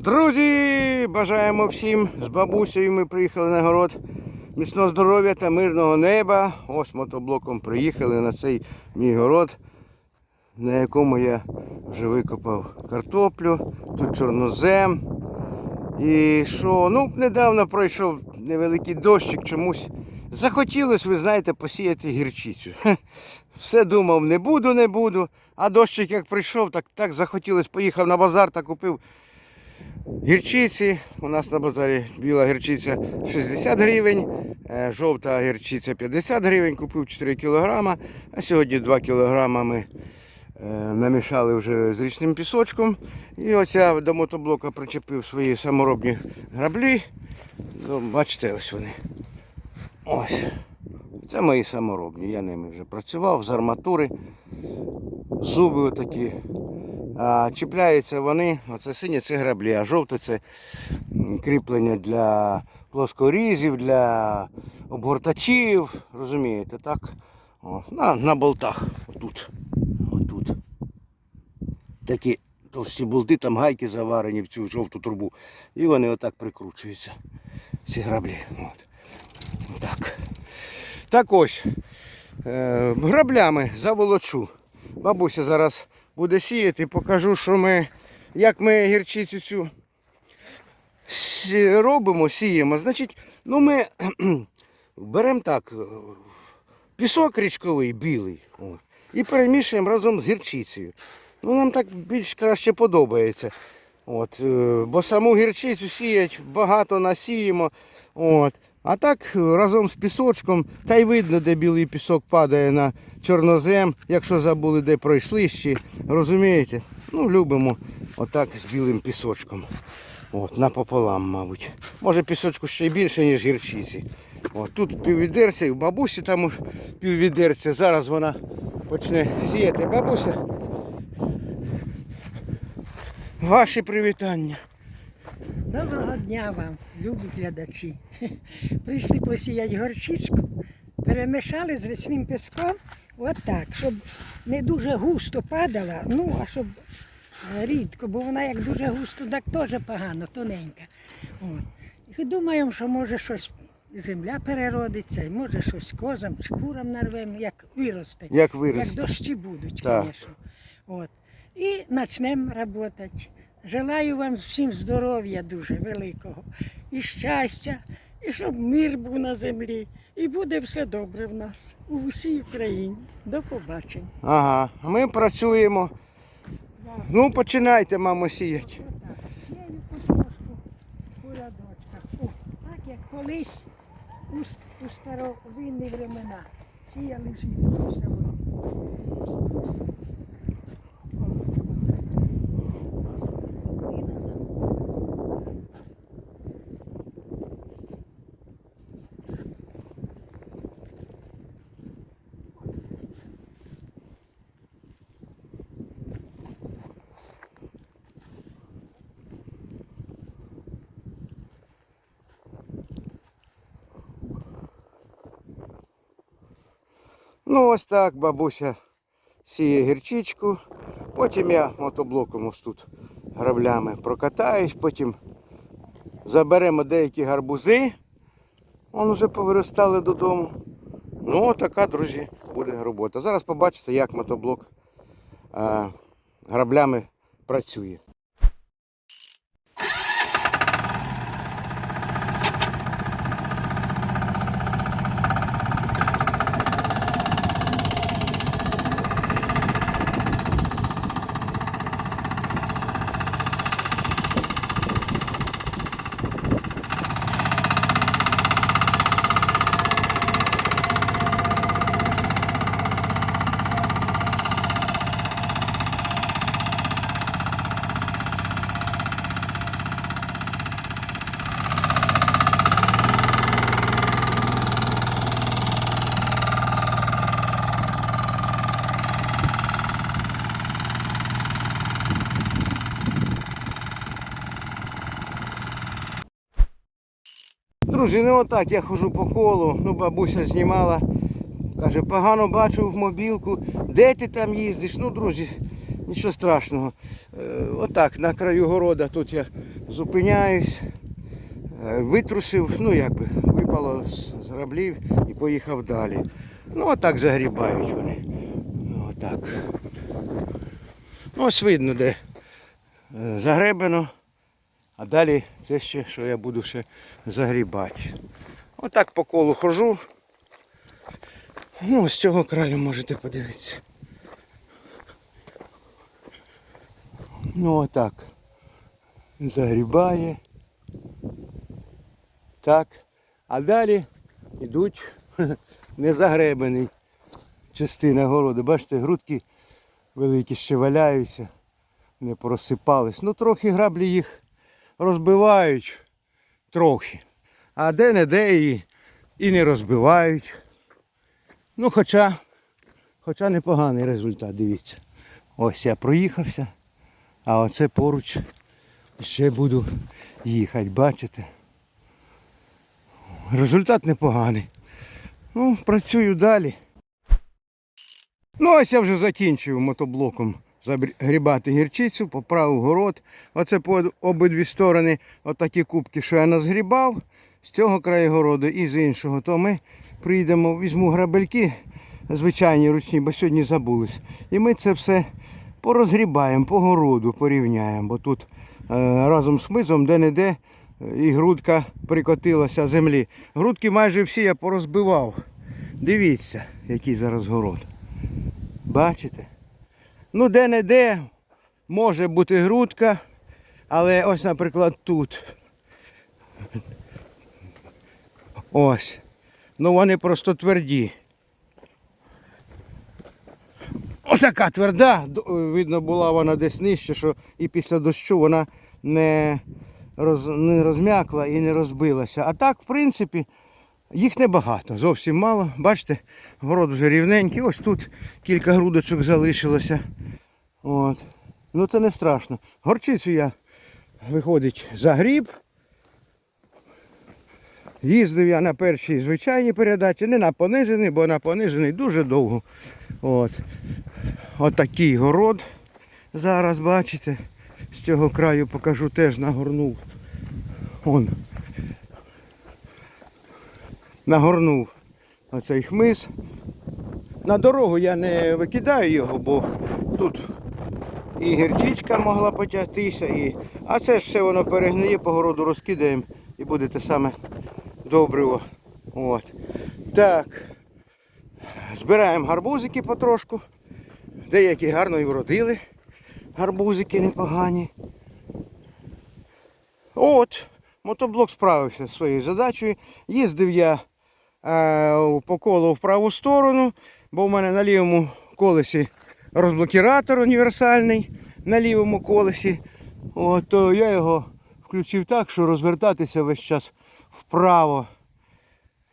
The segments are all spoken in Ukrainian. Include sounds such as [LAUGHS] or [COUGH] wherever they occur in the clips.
Друзі, бажаємо всім з бабусею. Ми приїхали на город. Міцного здоров'я та мирного неба. Ось мотоблоком приїхали на цей мій город, на якому я вже викопав картоплю, тут чорнозем. І що, ну, недавно пройшов невеликий дощик, чомусь захотілося, ви знаєте, посіяти гірчицю. Все думав, не буду, не буду. А дощик як прийшов, так, так захотілося, поїхав на базар та купив Гірчиці. У нас на базарі біла гірчиця 60 гривень, е, жовта гірчиця 50 гривень, купив 4 кілограма, а сьогодні 2 кілограма ми е, намішали вже з річним пісочком. І ось я до мотоблока причепив свої саморобні граблі. Ну, бачите, ось вони. Ось. Це мої саморобні. Я ними вже працював з арматури. Зуби отакі. А чіпляються вони, оце сині це граблі, а жовте це кріплення для плоскорізів, для обгортачів. Розумієте, так? О, на, на болтах. Отут. Отут. Такі товсті болти, там гайки заварені в цю жовту трубу. І вони отак прикручуються. Ці граблі. От. Так. Так ось. Е, граблями заволочу. Бабуся зараз буде сіяти, покажу, що ми, як ми гірчицю цю робимо, сіємо. Значить, ну ми [CLEARS THROAT] беремо так, е, пісок річковий білий і перемішуємо разом з гірчицею. Ну, нам так більш краще подобається. От, е, бо саму гірчицю сіять, багато насіємо. От. А так е, разом з пісочком, та й видно, де білий пісок падає на чорнозем, якщо забули, де пройшли ще. Розумієте? Ну, любимо отак з білим пісочком. От, напополам, мабуть. Може пісочку ще й більше, ніж гірчиці. От, тут піввідерця, і в бабусі там піввідерця. Зараз вона почне сіяти. Бабуся. Ваші привітання. Доброго дня вам, любі глядачі. [LAUGHS] Прийшли посіяти горчичку, перемішали з річним піском, отак, щоб не дуже густо падала, ну а щоб е, рідко, бо вона як дуже густо, так теж погано, тоненька. От. І думаємо, що може щось земля переродиться, і може щось козам чи курам нарвемо, як виросте. Як виросте. Як дощі будуть, звісно. І почнемо працювати. Желаю вам всім здоров'я дуже великого і щастя, і щоб мир був на землі. І буде все добре в нас у всій Україні. До побачення. Ага, а ми працюємо. Ну, починайте, мамо, сіяти. Отак, сіяю костошку у рядочках. О, так як колись у, у старовинні времена сіяли жито Ну, ось так бабуся сіє гірчичку. Потім я мотоблоком ось тут граблями прокатаюсь, потім заберемо деякі гарбузи. Вон вже повиростали додому. Ну, така, друзі, буде робота. Зараз побачите, як мотоблок а, граблями працює. Друзі, ну отак я хожу по колу, ну бабуся знімала. Каже, погано бачу в мобілку. Де ти там їздиш? Ну, друзі, Нічого страшного. Е, Отак, на краю города тут я зупиняюсь, е, витрусив, ну якби, випало з, граблів і поїхав далі. Ну, отак загрібають вони. Отак. Ну, ось видно, де е, загребено. А далі це ще, що я буду ще загрібати. Отак по колу хожу. Ну, з цього краю можете подивитися. Ну отак. Загрібає. Так. А далі йдуть [LAUGHS] незагребаний частина городу. Бачите, грудки великі ще валяються, не просипались. Ну трохи граблі їх розбивають. Трохи. А де-не-де і, і не розбивають. Ну, хоча, хоча непоганий результат, дивіться. Ось я проїхався, а оце поруч ще буду їхати, бачите? Результат непоганий. Ну, працюю далі. Ну, ось я вже закінчив мотоблоком загрібати гірчицю, поправив город. Оце по обидві сторони отакі кубки, що я назгрібав з цього краю городу і з іншого. То ми прийдемо, візьму грабельки, звичайні ручні, бо сьогодні забулись. І ми це все порозгрібаємо по городу, порівняємо. Бо тут е, разом з мизом де-не-де е, і грудка прикотилася землі. Грудки майже всі я порозбивав. Дивіться, який зараз город. Бачите? Ну, де-не-де може бути грудка, але ось, наприклад, тут. Ось. Ну вони просто тверді. Отака тверда. Видно, була вона десь нижче, що і після дощу вона не, роз, не розм'якла і не розбилася. А так, в принципі, їх небагато, зовсім мало. Бачите, город вже рівненький. Ось тут кілька грудочок залишилося. От. Ну це не страшно. Горчицю я виходить загріб. Їздив я на першій звичайній передачі, не на понижений, бо на понижений дуже довго. От. Отакий город. Зараз бачите. З цього краю покажу теж нагорнув. Он. Нагорнув оцей хмиз. На дорогу я не викидаю його, бо тут і гірчичка могла потягтися, і... а це ж все воно перегниє, по городу розкидаємо і буде те саме добриво. От. Так. Збираємо гарбузики потрошку. Деякі гарно і вродили. Гарбузики непогані. От, мотоблок справився зі своєю задачею. Їздив я по колу в праву сторону, бо в мене на лівому колесі розблокіратор універсальний на лівому колесі. От, то я його включив так, що розвертатися весь час вправо.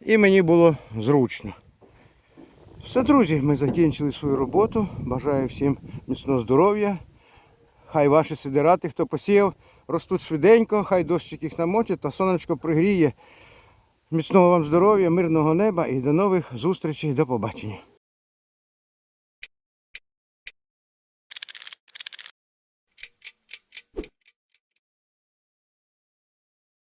І мені було зручно. Все, друзі, ми закінчили свою роботу. Бажаю всім міцного здоров'я. Хай ваші сидирати, хто посіяв, ростуть швиденько, хай дощик їх намочить та сонечко пригріє. Міцного вам здоров'я, мирного неба і до нових зустрічей. До побачення.